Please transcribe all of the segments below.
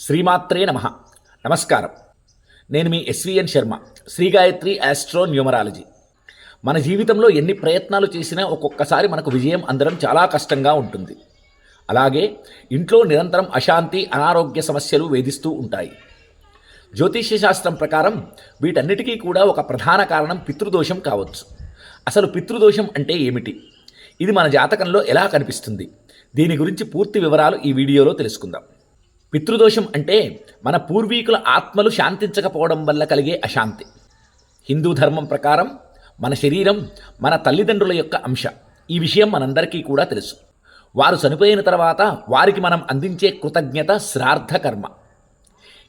శ్రీమాత్రే నమ. నమస్కారం. నేను మీ SVN Sharma Shri Gayatri astro numerology. మన జీవితంలో ఎన్ని ప్రయత్నాలు చేసినా ఒక్కొక్కసారి మనకు విజయం అందడం చాలా కష్టంగా ఉంటుంది. అలాగే ఇంట్లో నిరంతరం అశాంతి అనారోగ్య సమస్యలు వేధిస్తూ ఉంటాయి. జ్యోతిష్య శాస్త్రం ప్రకారం వీటన్నిటికీ కూడా ఒక ప్రధాన కారణం పితృదోషం కావచ్చు. అసలు పితృదోషం అంటే ఏమిటి? ఇది మన జాతకంలో ఎలా కనిపిస్తుంది? దీని గురించి పూర్తి వివరాలు ఈ వీడియోలో తెలుసుకుందాం. పితృదోషం అంటే మన పూర్వీకుల ఆత్మలు శాంతించకపోవడం వల్ల కలిగే అశాంతి. హిందూ ధర్మం ప్రకారం మన శరీరం మన తల్లిదండ్రుల యొక్క అంశ. ఈ విషయం మనందరికీ కూడా తెలుసు. వారు చనిపోయిన తర్వాత వారికి మనం అందించే కృతజ్ఞత శ్రార్థ కర్మ.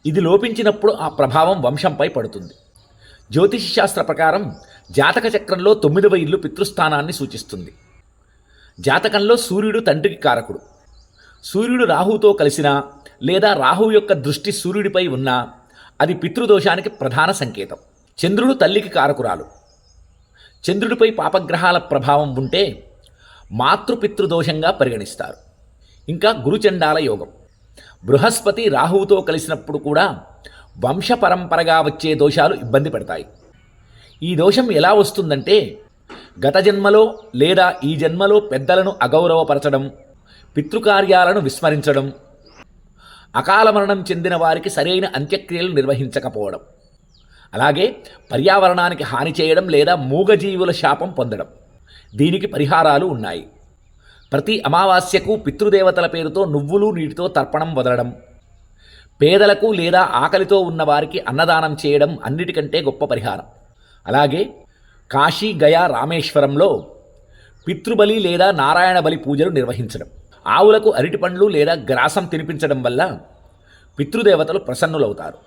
ఇది లోపించినప్పుడు ఆ ప్రభావం వంశంపై పడుతుంది. జ్యోతిష శాస్త్ర ప్రకారం జాతక చక్రంలో తొమ్మిదవ ఇల్లు పితృస్థానాన్ని సూచిస్తుంది. జాతకంలో సూర్యుడు తండ్రికి కారకుడు. సూర్యుడు రాహుతో కలిసినా లేదా రాహువు యొక్క దృష్టి సూర్యుడిపై ఉన్నా అది పితృదోషానికి ప్రధాన సంకేతం. చంద్రుడు తల్లికి కారకురాలు. చంద్రుడిపై పాపగ్రహాల ప్రభావం ఉంటే మాతృపితృదోషంగా పరిగణిస్తారు. ఇంకా గురుచండాల యోగం. బృహస్పతి రాహువుతో కలిసినప్పుడు కూడా వంశపరంపరగా వచ్చే దోషాలు ఇబ్బంది పెడతాయి. ఈ దోషం ఎలా వస్తుందంటే గత జన్మలో లేదా ఈ జన్మలో పెద్దలను అగౌరవపరచడం పితృకార్యాలను విస్మరించడం అకాల మరణం చెందిన వారికి సరైన అంత్యక్రియలు నిర్వహించకపోవడం అలాగే పర్యావరణానికి హాని చేయడం లేదా మూగజీవుల శాపం పొందడం. దీనికి పరిహారాలు ఉన్నాయి. ప్రతి అమావాస్యకు పితృదేవతల పేరుతో నువ్వులు నీటితో తర్పణం వదలడం పేదలకు లేదా ఆకలితో ఉన్నవారికి అన్నదానం చేయడం అన్నిటికంటే గొప్ప పరిహారం. అలాగే కాశీ గయా రామేశ్వరంలో పితృబలి లేదా నారాయణ బలి పూజలు నిర్వహించడం. ఆవులకు అరటిపండ్లు లేదా గ్రాసం తినిపించడం వల్ల పితృదేవతలు ప్రసన్నులవుతారు.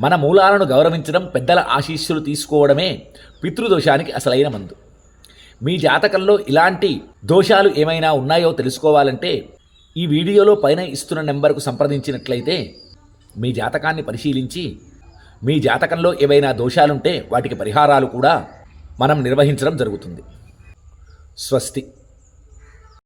మన మూలాలను గౌరవించడం పెద్దల ఆశీస్సులు తీసుకోవడమే పితృదోషానికి అసలైన మందు. మీ జాతకంలో ఇలాంటి దోషాలు ఏమైనా ఉన్నాయో తెలుసుకోవాలంటే ఈ వీడియోలో పైన ఇస్తున్న నెంబర్కు సంప్రదించినట్లయితే మీ జాతకాన్ని పరిశీలించి మీ జాతకంలో ఏవైనా దోషాలుంటే వాటికి పరిహారాలు కూడా మనం నిర్వహించడం జరుగుతుంది. స్వస్తి.